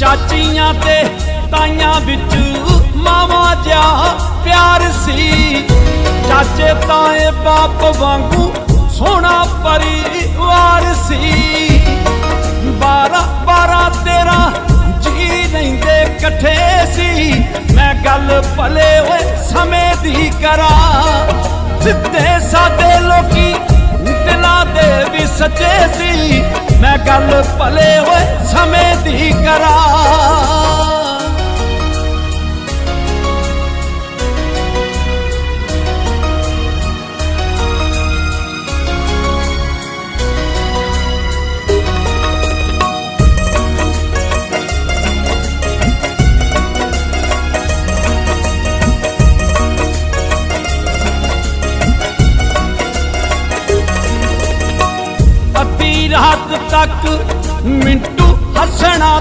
ਚਾਚੀਆਂ ਤੇ ਤਾਈਆਂ ਵਿੱਚ ਮਾਵਾ ਜਿਹਾ ਪਿਆਰ ਸੀ। ਚਾਚੇ ਤਾਏ ਬਾਪ ਵਾਂਗੂ ਸੋਹਣਾ ਪਰਿਵਾਰ ਸੀ। ਬਾਰਾਂ ਬਾਰਾਂ, ਤੇਰਾਂ ਜੀ ਲੈਂਦੇ ਇਕੱਠੇ ਸੀ। ਮੈਂ ਗੱਲ ਭਲੇ ਹੋਏ ਸਮੇਂ ਦੀ ਕਰਾਂ। ਸਿੱਧੇ ਸਾਡੇ ਲੋਕੀ ਦਿਲਾਂ ਦੇ ਵੀ ਸੱਚੇ ਸੀ। ਮੈਂ ਗੱਲ ਭਲੇ ਹੋਏ ਸਮੇਂ ਦੀ ਕਰਾਂ। ਤੱਕ ਮਿੰਟੂ ਹੱਸਣਾ